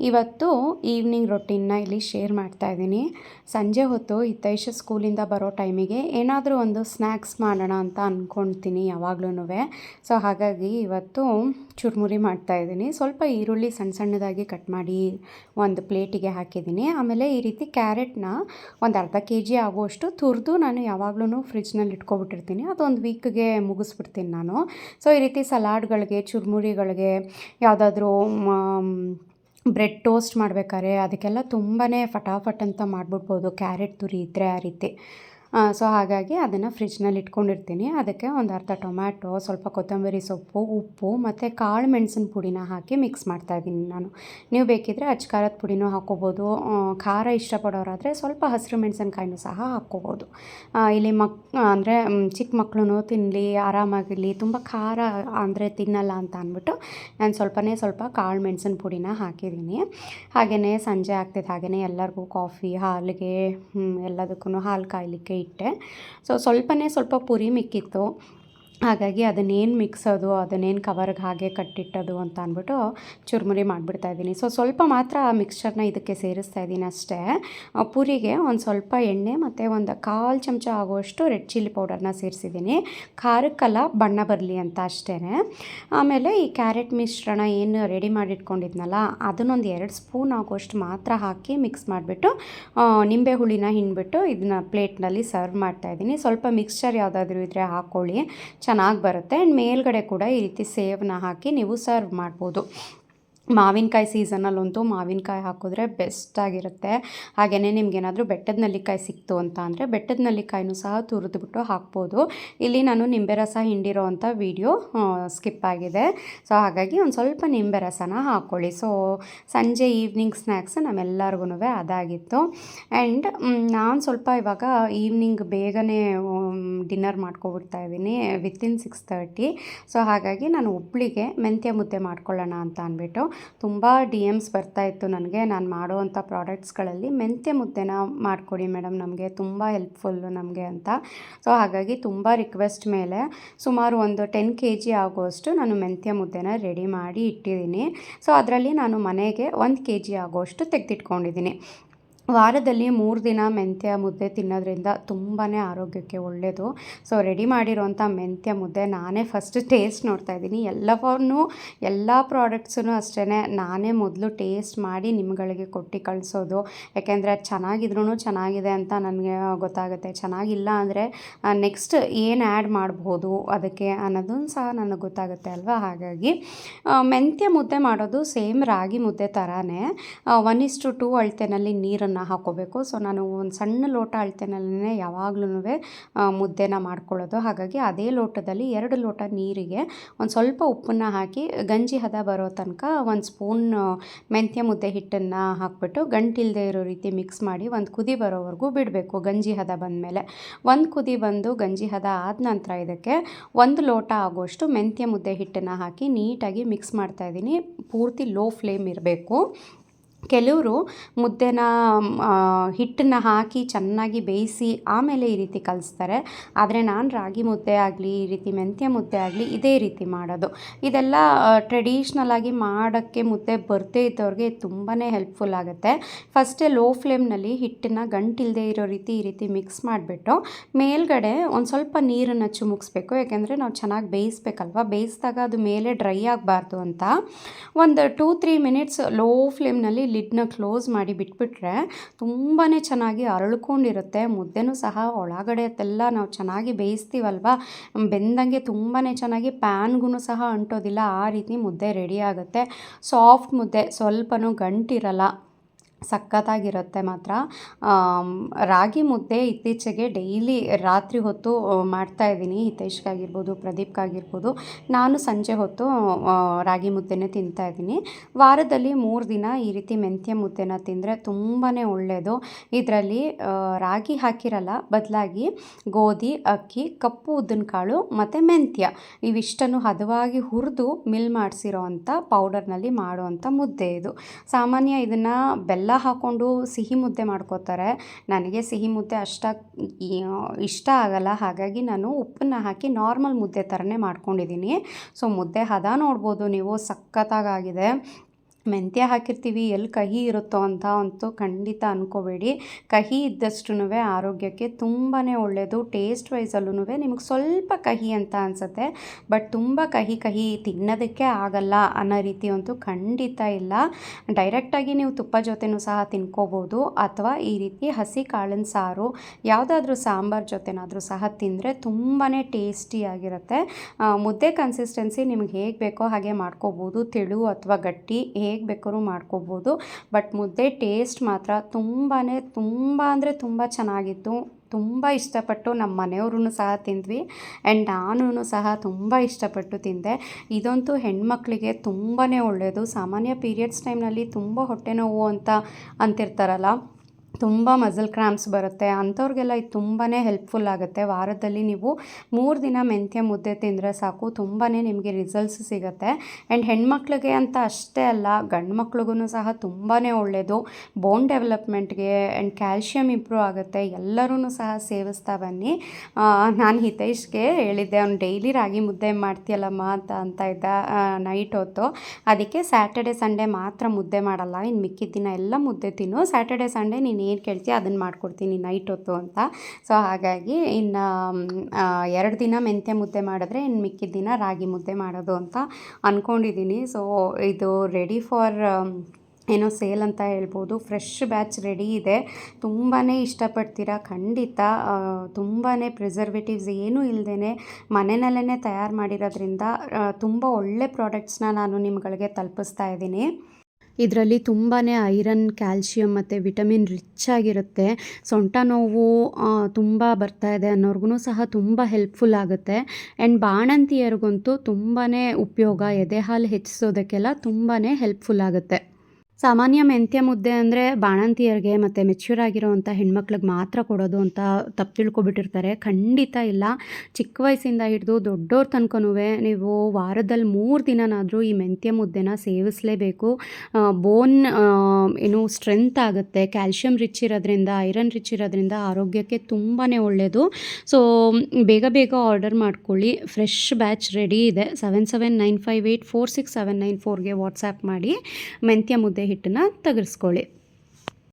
ಇವತ್ತು ಈವ್ನಿಂಗ್ ರೊಟೀನ್ನ ಇಲ್ಲಿ ಶೇರ್ ಮಾಡ್ತಾ ಇದ್ದೀನಿ. ಸಂಜೆ ಹೊತ್ತು ಹಿತೈಷ ಸ್ಕೂಲಿಂದ ಬರೋ ಟೈಮಿಗೆ ಏನಾದರೂ ಒಂದು ಸ್ನ್ಯಾಕ್ಸ್ ಮಾಡೋಣ ಅಂತ ಅಂದ್ಕೊಳ್ತೀನಿ ಯಾವಾಗ್ಲೂ ಸೊ ಹಾಗಾಗಿ ಇವತ್ತು ಚುರುಮುರಿ ಮಾಡ್ತಾ ಇದ್ದೀನಿ. ಸ್ವಲ್ಪ ಈರುಳ್ಳಿ ಸಣ್ಣ ಸಣ್ಣದಾಗಿ ಕಟ್ ಮಾಡಿ ಒಂದು ಪ್ಲೇಟಿಗೆ ಹಾಕಿದ್ದೀನಿ. ಆಮೇಲೆ ಈ ರೀತಿ ಕ್ಯಾರೆಟ್ನ ಒಂದು ಅರ್ಧ ಕೆ ಜಿ ಆಗುವಷ್ಟು ತುರಿದು ನಾನು ಯಾವಾಗ್ಲೂ ಫ್ರಿಜ್ನಲ್ಲಿ ಇಟ್ಕೊಬಿಟ್ಟಿರ್ತೀನಿ. ಅದೊಂದು ವೀಕ್ಗೆ ಮುಗಿಸ್ಬಿಡ್ತೀನಿ ನಾನು. ಸೊ ಈ ರೀತಿ ಸಲಾಡ್ಗಳಿಗೆ ಚುರುಮುರಿಗಳಿಗೆ ಯಾವುದಾದ್ರೂ ಬ್ರೆಡ್ ಟೋಸ್ಟ್ ಮಾಡ್ಬೇಕಾದ್ರೆ ಅದಕ್ಕೆಲ್ಲ ತುಂಬಾ ಫಟಾಫಟ್ ಅಂತ ಮಾಡಿಬಿಡ್ಬೋದು. ಕ್ಯಾರೆಟ್ ತುರಿ ಇದ್ದರೆ ಆ ರೀತಿ. ಸೊ ಹಾಗಾಗಿ ಅದನ್ನು ಫ್ರಿಜ್ನಲ್ಲಿ ಇಟ್ಕೊಂಡಿರ್ತೀನಿ. ಅದಕ್ಕೆ ಒಂದು ಅರ್ಧ ಟೊಮ್ಯಾಟೊ, ಸ್ವಲ್ಪ ಕೊತ್ತಂಬರಿ ಸೊಪ್ಪು, ಉಪ್ಪು ಮತ್ತು ಕಾಳು ಮೆಣಸಿನ ಪುಡಿನ ಹಾಕಿ ಮಿಕ್ಸ್ ಮಾಡ್ತಾ ಇದ್ದೀನಿ ನಾನು. ನೀವು ಬೇಕಿದ್ದರೆ ಅಚ್ಕಾರದ ಪುಡಿನೂ ಹಾಕ್ಕೋಬೋದು. ಖಾರ ಇಷ್ಟಪಡೋರಾದರೆ ಸ್ವಲ್ಪ ಹಸಿರು ಮೆಣಸಿನಕಾಯಿನೂ ಸಹ ಹಾಕ್ಕೋಬೋದು. ಇಲ್ಲಿ ಮಕ್, ಅಂದರೆ ಚಿಕ್ಕ ಮಕ್ಕಳು ತಿನ್ನಲಿ ಆರಾಮಾಗಿರಲಿ, ತುಂಬ ಖಾರ ಅಂದರೆ ತಿನ್ನಲ್ಲ ಅಂತ ಅಂದ್ಬಿಟ್ಟು ನಾನು ಸ್ವಲ್ಪನೇ ಸ್ವಲ್ಪ ಕಾಳು ಮೆಣಸಿನ ಪುಡಿನ ಹಾಕಿದ್ದೀನಿ. ಹಾಗೆಯೇ ಸಂಜೆ ಆಗ್ತಿದ್ದು ಹಾಗೆಯೇ ಎಲ್ಲರಿಗೂ ಕಾಫಿ, ಹಾಲಿಗೆ ಎಲ್ಲದಕ್ಕೂ ಹಾಲು ಕಾಯಲಿಕ್ಕೆ ಇಟ್ಟೆ. ಸೊ ಸ್ವಲ್ಪನೇ ಸ್ವಲ್ಪ ಪುರಿ ಮಿಕ್ಕಿತ್ತು. ಹಾಗಾಗಿ ಅದನ್ನೇನು ಮಿಕ್ಸೋದು, ಅದನ್ನೇನು ಕವರ್ಗೆ ಹಾಗೆ ಕಟ್ಟಿಟ್ಟೋದು ಅಂತ ಅಂದ್ಬಿಟ್ಟು ಚುರುಮುರಿ ಮಾಡಿಬಿಡ್ತಾ ಇದ್ದೀನಿ. ಸೊ ಸ್ವಲ್ಪ ಮಾತ್ರ ಆ ಮಿಕ್ಸ್ಚರ್ನ ಇದಕ್ಕೆ ಸೇರಿಸ್ತಾ ಇದ್ದೀನಿ ಅಷ್ಟೇ. ಪೂರಿಗೆ ಒಂದು ಸ್ವಲ್ಪ ಎಣ್ಣೆ ಮತ್ತು ಒಂದು ಕಾಲು ಚಮಚ ಆಗುವಷ್ಟು ರೆಡ್ ಚಿಲ್ಲಿ ಪೌಡರ್ನ ಸೇರಿಸಿದ್ದೀನಿ. ಖಾರಕ್ಕೆಲ್ಲ ಬಣ್ಣ ಬರಲಿ ಅಂತ ಅಷ್ಟೇ ಆಮೇಲೆ ಈ ಕ್ಯಾರೆಟ್ ಮಿಶ್ರಣ ಏನು ರೆಡಿ ಮಾಡಿಟ್ಕೊಂಡಿದ್ನಲ್ಲ, ಅದನ್ನೊಂದು ಎರಡು ಸ್ಪೂನ್ ಆಗುವಷ್ಟು ಮಾತ್ರ ಹಾಕಿ ಮಿಕ್ಸ್ ಮಾಡಿಬಿಟ್ಟು ನಿಂಬೆ ಹುಳಿನ ಹಿಂಡ್ಬಿಟ್ಟು ಇದನ್ನ ಪ್ಲೇಟ್ನಲ್ಲಿ ಸರ್ವ್ ಮಾಡ್ತಾಯಿದ್ದೀನಿ ಸ್ವಲ್ಪ ಮಿಕ್ಸ್ಚರ್ ಯಾವುದಾದ್ರೂ ಇದ್ದರೆ ಹಾಕ್ಕೊಳ್ಳಿ ಚೆನ್ನಾಗಿ ಬರುತ್ತೆ. ಆ್ಯಂಡ್ ಮೇಲ್ಗಡೆ ಕೂಡ ಈ ರೀತಿ ಸೇವನ್ನ ಹಾಕಿ ನೀವು ಸರ್ವ್ ಮಾಡ್ಬೋದು. ಮಾವಿನಕಾಯಿ ಸೀಸನಲ್ಲಂತೂ ಮಾವಿನಕಾಯಿ ಹಾಕಿದ್ರೆ ಬೆಸ್ಟಾಗಿರುತ್ತೆ ಹಾಗೆಯೇ ನಿಮ್ಗೇನಾದರೂ ಬೆಟ್ಟದ ನಲ್ಲಿಕಾಯಿ ಸಿಕ್ತು ಅಂತ ಅಂದರೆ ಬೆಟ್ಟದ ನಲ್ಲಿಕಾಯಿನೂ ಸಹ ತುರಿದ್ಬಿಟ್ಟು ಹಾಕ್ಬೋದು. ಇಲ್ಲಿ ನಾನು ನಿಂಬೆ ರಸ ಹಿಂಡಿರೋ ಅಂಥ ವೀಡಿಯೋ ಸ್ಕಿಪ್ ಆಗಿದೆ. ಸೊ, ಹಾಗಾಗಿ ಒಂದು ಸ್ವಲ್ಪ ನಿಂಬೆ ರಸನ ಹಾಕ್ಕೊಳ್ಳಿ ಸೊ, ಸಂಜೆ ಈವ್ನಿಂಗ್ ಸ್ನ್ಯಾಕ್ಸ್ ನಮ್ಮೆಲ್ಲರಿಗೂ ಅದಾಗಿತ್ತು. ಆ್ಯಂಡ್ ನಾನು ಸ್ವಲ್ಪ ಇವಾಗ ಈವ್ನಿಂಗ್ ಬೇಗನೆ ಡಿನ್ನರ್ ಮಾಡ್ಕೊಬಿಡ್ತಾ ಇದ್ದೀನಿ ವಿತಿನ್ ಸಿಕ್ಸ್ ತರ್ಟಿ ಸೊ ಹಾಗಾಗಿ ನಾನು ಒಬ್ಬಳಿಗೆ ಮೆಂತ್ಯ ಮುದ್ದೆ ಮಾಡ್ಕೊಳ್ಳೋಣ ಅಂತ ಅಂದ್ಬಿಟ್ಟು ತುಂಬ ಡಿ ಎಮ್ಸ್ ಬರ್ತಾಯಿತ್ತು ನನಗೆ. ನಾನು ಮಾಡುವಂಥ ಪ್ರಾಡಕ್ಟ್ಸ್ಗಳಲ್ಲಿ ಮೆಂತ್ಯ ಮುದ್ದೆನ ಮಾಡಿಕೊಡಿ ಮೇಡಮ್, ನಮಗೆ ತುಂಬ ಹೆಲ್ಪ್ಫುಲ್ಲು ನಮಗೆ ಅಂತ. ಸೊ ಹಾಗಾಗಿ ತುಂಬ ರಿಕ್ವೆಸ್ಟ್ ಮೇಲೆ ಸುಮಾರು ಒಂದು ಟೆನ್ ಕೆ ಜಿ ಆಗುವಷ್ಟು ನಾನು ಮೆಂತ್ಯ ಮುದ್ದೆನ ರೆಡಿ ಮಾಡಿ ಇಟ್ಟಿದ್ದೀನಿ. ಸೊ ಅದರಲ್ಲಿ ನಾನು ಮನೆಗೆ ಒಂದು ಕೆ ಜಿ ಆಗುವಷ್ಟು ತೆಗೆದಿಟ್ಕೊಂಡಿದ್ದೀನಿ. ವಾರದಲ್ಲಿ ಮೂರು ದಿನ ಮೆಂತ್ಯ ಮುದ್ದೆ ತಿನ್ನೋದ್ರಿಂದ ತುಂಬಾ ಆರೋಗ್ಯಕ್ಕೆ ಒಳ್ಳೆಯದು ಸೊ ರೆಡಿ ಮಾಡಿರೋಂಥ ಮೆಂತ್ಯ ಮುದ್ದೆ ನಾನೇ ಫಸ್ಟ್ ಟೇಸ್ಟ್ ನೋಡ್ತಾ ಇದ್ದೀನಿ. ಎಲ್ಲವನ್ನೂ, ಎಲ್ಲ ಪ್ರಾಡಕ್ಟ್ಸೂ ಅಷ್ಟೇ ನಾನೇ ಮೊದಲು ಟೇಸ್ಟ್ ಮಾಡಿ ನಿಮ್ಗಳಿಗೆ ಕೊಟ್ಟು ಕಳಿಸೋದು. ಯಾಕೆಂದರೆ ಚೆನ್ನಾಗಿದ್ರೂ ಚೆನ್ನಾಗಿದೆ ಅಂತ ನನಗೆ ಗೊತ್ತಾಗುತ್ತೆ. ಚೆನ್ನಾಗಿಲ್ಲ ಅಂದರೆ ನೆಕ್ಸ್ಟ್ ಏನು ಆ್ಯಡ್ ಮಾಡ್ಬೋದು ಅದಕ್ಕೆ ಅನ್ನೋದನ್ನು ಸಹ ನನಗೆ ಗೊತ್ತಾಗುತ್ತೆ ಅಲ್ವಾ? ಹಾಗಾಗಿ ಮೆಂತ್ಯ ಮುದ್ದೆ ಮಾಡೋದು ಸೇಮ್ ರಾಗಿ ಮುದ್ದೆ ಥರನೇ ಒನ್ ಇಸ್ಟು ಟು ಅಳತೆನಲ್ಲಿ ನೀರನ್ನು ಹಾಕ್ಕೋಬೇಕು. ಸೊ ನಾನು ಒಂದು ಸಣ್ಣ ಲೋಟ ಅಳತೆನಲ್ಲೇ ಯಾವಾಗ್ಲೂ ಮುದ್ದೆನ ಮಾಡ್ಕೊಳ್ಳೋದು. ಹಾಗಾಗಿ ಅದೇ ಲೋಟದಲ್ಲಿ ಎರಡು ಲೋಟ ನೀರಿಗೆ ಒಂದು ಸ್ವಲ್ಪ ಉಪ್ಪನ್ನು ಹಾಕಿ, ಗಂಜಿ ಹದ ಬರೋ ತನಕ ಒಂದು ಸ್ಪೂನ್ ಮೆಂತ್ಯ ಮುದ್ದೆ ಹಿಟ್ಟನ್ನು ಹಾಕ್ಬಿಟ್ಟು ಗಂಟಿಲ್ಲದೆ ಇರೋ ರೀತಿ ಮಿಕ್ಸ್ ಮಾಡಿ ಒಂದು ಕುದಿ ಬರೋವರೆಗೂ ಬಿಡಬೇಕು ಗಂಜಿ ಹದ ಬಂದಮೇಲೆ. ಒಂದು ಕುದಿ ಬಂದು ಗಂಜಿ ಹದ ಆದ ನಂತರ ಇದಕ್ಕೆ ಒಂದು ಲೋಟ ಆಗೋಷ್ಟು ಮೆಂತ್ಯ ಮುದ್ದೆ ಹಿಟ್ಟನ್ನು ಹಾಕಿ ನೀಟಾಗಿ ಮಿಕ್ಸ್ ಮಾಡ್ತಾಯಿದ್ದೀನಿ ಪೂರ್ತಿ ಲೋ ಫ್ಲೇಮ್ ಇರಬೇಕು. ಕೆಲವರು ಮುದ್ದೆನ ಹಿಟ್ಟನ್ನು ಹಾಕಿ ಚೆನ್ನಾಗಿ ಬೇಯಿಸಿ ಆಮೇಲೆ ಈ ರೀತಿ ಕಲಿಸ್ತಾರೆ. ಆದರೆ ನಾನು ರಾಗಿ ಮುದ್ದೆ ಆಗಲಿ, ಈ ರೀತಿ ಮೆಂತ್ಯ ಮುದ್ದೆ ಆಗಲಿ ಇದೇ ರೀತಿ ಮಾಡೋದು. ಇದೆಲ್ಲ ಟ್ರೆಡಿಷ್ನಲಾಗಿ ಮಾಡೋಕ್ಕೆ ಮುದ್ದೆ ಬರದೇ ಇದ್ದವ್ರಿಗೆ ತುಂಬಾ ಹೆಲ್ಪ್ಫುಲ್ ಆಗುತ್ತೆ. ಫಸ್ಟೇ ಲೋ ಫ್ಲೇಮ್ನಲ್ಲಿ ಹಿಟ್ಟನ್ನು ಗಂಟಿಲ್ಲದೆ ಇರೋ ರೀತಿ ಈ ರೀತಿ ಮಿಕ್ಸ್ ಮಾಡಿಬಿಟ್ಟು ಮೇಲ್ಗಡೆ ಒಂದು ಸ್ವಲ್ಪ ನೀರನ್ನು ಚುಮುಕ್ಸ್ಬೇಕು. ಯಾಕೆಂದರೆ ನಾವು ಚೆನ್ನಾಗಿ ಬೇಯಿಸ್ಬೇಕಲ್ವ? ಬೇಯಿಸಿದಾಗ ಅದು ಮೇಲೆ ಡ್ರೈ ಆಗಬಾರ್ದು ಅಂತ. ಒಂದು ಟೂ ತ್ರೀ ಮಿನಿಟ್ಸ್ ಲೋ ಫ್ಲೇಮ್ನಲ್ಲಿ ಲಿಡ್ನ ಕ್ಲೋಸ್ ಮಾಡಿ ಬಿಟ್ಬಿಟ್ರೆ ತುಂಬಾ ಚೆನ್ನಾಗಿ ಅರಳ್ಕೊಂಡಿರುತ್ತೆ. ಮುದ್ದೆನೂ ಸಹ ಒಳಗಡೆ ಎಲ್ಲ ನಾವು ಚೆನ್ನಾಗಿ ಬೇಯಿಸ್ತೀವಲ್ವ? ಬೆಂದಂಗೆ ತುಂಬಾ ಚೆನ್ನಾಗಿ ಪ್ಯಾನ್ಗೂ ಸಹ ಅಂಟೋದಿಲ್ಲ. ಆ ರೀತಿ ಮುದ್ದೆ ರೆಡಿ ಆಗುತ್ತೆ. ಸಾಫ್ಟ್ ಮುದ್ದೆ, ಸ್ವಲ್ಪನೂ ಗಂಟಿರಲ್ಲ. ಸಖತ್ತಾಗಿರುತ್ತೆ ಮಾತ್ರ. ರಾಗಿ ಮುದ್ದೆ ಇತ್ತೀಚೆಗೆ ಡೈಲಿ ರಾತ್ರಿ ಹೊತ್ತು ಮಾಡ್ತಾ ಇದ್ದೀನಿ. ಹಿತೇಶ್ಗಾಗಿರ್ಬೋದು ಪ್ರದೀಪ್ಗಾಗಿರ್ಬೋದು ನಾನು ಸಂಜೆ ಹೊತ್ತು ರಾಗಿ ಮುದ್ದೆನೇ ತಿಂತಾ ಇದ್ದೀನಿ. ವಾರದಲ್ಲಿ ಮೂರು ದಿನ ಈ ರೀತಿ ಮೆಂತ್ಯ ಮುದ್ದೆನ ತಿಂದರೆ ತುಂಬಾ ಒಳ್ಳೆಯದು ಇದರಲ್ಲಿ ರಾಗಿ ಹಾಕಿರಲ್ಲ, ಬದಲಾಗಿ ಗೋಧಿ, ಅಕ್ಕಿ, ಕಪ್ಪು ಉದ್ದಿನ ಕಾಳು ಮತ್ತು ಮೆಂತ್ಯ. ಇವಿಷ್ಟನ್ನು ಹದವಾಗಿ ಹುರಿದು ಮಿಲ್ ಮಾಡಿಸಿರೋ ಅಂಥ ಪೌಡರ್ನಲ್ಲಿ ಮಾಡುವಂಥ ಮುದ್ದೆ ಇದು. ಸಾಮಾನ್ಯ ಇದನ್ನು ಬೆಲ್ಲ ಬೆಲ್ಲ ಹಾಕ್ಕೊಂಡು ಸಿಹಿ ಮುದ್ದೆ ಮಾಡ್ಕೋತಾರೆ. ನನಗೆ ಸಿಹಿ ಮುದ್ದೆ ಅಷ್ಟಾಗಿ ಇಷ್ಟ ಆಗಲ್ಲ. ಹಾಗಾಗಿ ನಾನು ಉಪ್ಪನ್ನು ಹಾಕಿ ನಾರ್ಮಲ್ ಮುದ್ದೆ ಥರನೇ ಮಾಡ್ಕೊಂಡಿದ್ದೀನಿ ಸೊ ಮುದ್ದೆ ಹದ ನೋಡ್ಬೋದು ನೀವು. ಸಖತ್ತಾಗಿದೆ ಮೆಂತ್ಯ ಹಾಕಿರ್ತೀವಿ, ಎಲ್ಲಿ ಕಹಿ ಇರುತ್ತೋ ಅಂತ ಅಂತೂ ಖಂಡಿತ ಅಂದ್ಕೋಬೇಡಿ ಕಹಿ ಇದ್ದಷ್ಟು ಆರೋಗ್ಯಕ್ಕೆ ತುಂಬಾ ಒಳ್ಳೆಯದು ಟೇಸ್ಟ್ ವೈಸಲ್ಲೂ ನಿಮಗೆ ಸ್ವಲ್ಪ ಕಹಿ ಅಂತ ಅನಿಸುತ್ತೆ. ಬಟ್ ತುಂಬ ಕಹಿ ಕಹಿ ತಿನ್ನೋದಕ್ಕೆ ಆಗಲ್ಲ ಅನ್ನೋ ರೀತಿ ಅಂತೂ ಖಂಡಿತ ಇಲ್ಲ. ಡೈರೆಕ್ಟಾಗಿ ನೀವು ತುಪ್ಪ ಜೊತೆನೂ ಸಹ ತಿನ್ಕೋಬೋದು. ಅಥವಾ ಈ ರೀತಿ ಹಸಿ ಕಾಳಿನ ಸಾರು, ಯಾವುದಾದ್ರೂ ಸಾಂಬಾರು ಜೊತೆನಾದರೂ ಸಹ ತಿಂದರೆ ತುಂಬಾ ಟೇಸ್ಟಿಯಾಗಿರುತ್ತೆ ಮುದ್ದೆ ಕನ್ಸಿಸ್ಟೆನ್ಸಿ ನಿಮ್ಗೆ ಹೇಗೆ ಬೇಕೋ ಹಾಗೆ ಮಾಡ್ಕೋಬೋದು. ತೆಳು ಅಥವಾ ಗಟ್ಟಿ, ಹೇಗೆ ಹೇಗೆ ಬೇಕಾದ್ರೂ ಮಾಡ್ಕೋಬೋದು. ಬಟ್ ಮುದ್ದೆ ಟೇಸ್ಟ್ ಮಾತ್ರ ತುಂಬಾ ತುಂಬ ಅಂದರೆ ತುಂಬ ಚೆನ್ನಾಗಿತ್ತು. ತುಂಬ ಇಷ್ಟಪಟ್ಟು ನಮ್ಮ ಮನೆಯವ್ರೂ ಸಹ ತಿಂದ್ವಿ. ಆ್ಯಂಡ್ ನಾನು ಸಹ ತುಂಬ ಇಷ್ಟಪಟ್ಟು ತಿಂದೆ. ಇದಂತೂ ಹೆಣ್ಮಕ್ಳಿಗೆ ತುಂಬಾ ಒಳ್ಳೆಯದು ಸಾಮಾನ್ಯ ಪೀರಿಯಡ್ಸ್ ಟೈಮ್ನಲ್ಲಿ ತುಂಬ ಹೊಟ್ಟೆ ನೋವು ಅಂತ ಅಂತಿರ್ತಾರಲ್ಲ. ತುಂಬ ಮಸಲ್ ಕ್ರಾಂಪ್ಸ್ ಬರುತ್ತೆ. ಅಂಥವ್ರಿಗೆಲ್ಲ ಇದು ತುಂಬಾ ಹೆಲ್ಪ್ಫುಲ್ ಆಗುತ್ತೆ. ವಾರದಲ್ಲಿ ನೀವು ಮೂರು ದಿನ ಮೆಂತ್ಯ ಮುದ್ದೆ ತಿಂದರೆ ಸಾಕು ತುಂಬಾ ನಿಮಗೆ ರಿಸಲ್ಟ್ಸ್ ಸಿಗುತ್ತೆ. ಆ್ಯಂಡ್ ಹೆಣ್ಮಕ್ಳಿಗೆ ಅಂತ ಅಷ್ಟೇ ಅಲ್ಲ, ಗಂಡು ಮಕ್ಳಿಗೂ ಸಹ ತುಂಬಾ ಒಳ್ಳೆಯದು ಬೋನ್ ಡೆವಲಪ್ಮೆಂಟ್ಗೆ ಆ್ಯಂಡ್ ಕ್ಯಾಲ್ಶಿಯಮ್ ಇಂಪ್ರೂವ್ ಆಗುತ್ತೆ. ಎಲ್ಲರೂ ಸಹ ಸೇವಿಸ್ತಾ ಬನ್ನಿ. ನಾನು ಹಿತೈಷ್ಗೆ ಹೇಳಿದ್ದೆ, ಅವ್ನು ಡೈಲಿ ರಾಗಿ ಮುದ್ದೆ ಮಾಡ್ತೀಯಲ್ಲಮ್ಮ ಅಂತ ಅಂತ ಇದ್ದ ನೈಟ್ ಹೊತ್ತು. ಅದಕ್ಕೆ ಸ್ಯಾಟರ್ಡೆ ಸಂಡೇ ಮಾತ್ರ ಮುದ್ದೆ ಮಾಡಲ್ಲ. ಇನ್ನು ಮಿಕ್ಕಿದ್ದಿನ ಎಲ್ಲ ಮುದ್ದೆ ತಿನ್ನು. ಸ್ಯಾಟರ್ಡೆ ಸಂಡೇ ಏನು ಕೇಳ್ತೀಯ, ಅದನ್ನು ಮಾಡಿಕೊಡ್ತೀನಿ ನೈಟ್ ಹೊತ್ತು ಅಂತ. ಸೊ ಹಾಗಾಗಿ ಇನ್ನು ಎರಡು ದಿನ ಮೆಂತ್ಯ ಮುದ್ದೆ ಮಾಡಿದ್ರೆ ಇನ್ನು ಮಿಕ್ಕಿದ ದಿನ ರಾಗಿ ಮುದ್ದೆ ಮಾಡೋದು ಅಂತ ಅಂದ್ಕೊಂಡಿದ್ದೀನಿ ಸೊ ಇದು ರೆಡಿ ಫಾರ್ ಏನೋ ಸೇಲ್ ಅಂತ ಹೇಳ್ಬೋದು. ಫ್ರೆಶ್ ಬ್ಯಾಚ್ ರೆಡಿ ಇದೆ. ತುಂಬಾ ಇಷ್ಟಪಡ್ತೀರಾ? ಖಂಡಿತ. ತುಂಬಾ ಪ್ರಿಸರ್ವೇಟಿವ್ಸ್ ಏನೂ ಇಲ್ಲದೇ ಮನೆಯಲ್ಲೇ ತಯಾರು ಮಾಡಿರೋದ್ರಿಂದ ತುಂಬ ಒಳ್ಳೆ ಪ್ರಾಡಕ್ಟ್ಸ್ನ ನಾನು ನಿಮ್ಗಳಿಗೆ ತಲುಪಿಸ್ತಾ ಇದ್ದೀನಿ. ಇದರಲ್ಲಿ ತುಂಬಾ ಐರನ್ ಕ್ಯಾಲ್ಶಿಯಮ್ ಮತ್ತು ವಿಟಮಿನ್ ರಿಚ್ ಆಗಿರುತ್ತೆ. ಸೊಂಟ ನೋವು ತುಂಬ ಬರ್ತಾ ಇದೆ ಅನ್ನೋರ್ಗು ಸಹ ತುಂಬ ಹೆಲ್ಪ್ಫುಲ್ ಆಗುತ್ತೆ. ಆ್ಯಂಡ್ ಬಾಣಂತಿಯರಿಗಂತೂ ತುಂಬಾ ಉಪಯೋಗ, ಎದೆ ಹಾಲು ಹೆಚ್ಚಿಸೋದಕ್ಕೆಲ್ಲ ತುಂಬಾ ಹೆಲ್ಪ್ಫುಲ್ ಆಗುತ್ತೆ. ಸಾಮಾನ್ಯ ಮೆಂತ್ಯ ಮುದ್ದೆ ಅಂದರೆ ಬಾಣಂತಿಯರಿಗೆ ಮತ್ತು ಮೆಚ್ಯೂರ್ ಆಗಿರೋವಂಥ ಹೆಣ್ಮಕ್ಳಿಗೆ ಮಾತ್ರ ಕೊಡೋದು ಅಂತ ತಪ್ಪು ತಿಳ್ಕೊಬಿಟ್ಟಿರ್ತಾರೆ. ಖಂಡಿತ ಇಲ್ಲ. ಚಿಕ್ಕ ವಯಸ್ಸಿಂದ ಹಿಡಿದು ದೊಡ್ಡವ್ರ ತನಕನೂ ನೀವು ವಾರದಲ್ಲಿ ಮೂರು ದಿನನಾದರೂ ಈ ಮೆಂತ್ಯ ಮುದ್ದೆನ ಸೇವಿಸಲೇಬೇಕು. ಬೋನ್ ಏನು ಸ್ಟ್ರೆಂತ್ ಆಗುತ್ತೆ. ಕ್ಯಾಲ್ಶಿಯಂ ರಿಚ್ ಇರೋದ್ರಿಂದ ಐರನ್ ರಿಚ್ ಇರೋದ್ರಿಂದ ಆರೋಗ್ಯಕ್ಕೆ ತುಂಬಾ ಒಳ್ಳೆಯದು ಸೊ ಬೇಗ ಬೇಗ ಆರ್ಡರ್ ಮಾಡ್ಕೊಳ್ಳಿ. ಫ್ರೆಶ್ ಬ್ಯಾಚ್ ರೆಡಿ ಇದೆ. Seven seven nine five eight four six seven nine ಫೋರ್ಗೆ WhatsApp ಮಾಡಿ. ಮೆಂತ್ಯ ಮುದ್ದೆ ಹಿಟ್ಟನ್ನು ತೆಗೆಸ್ಕೊಳ್ಳಿ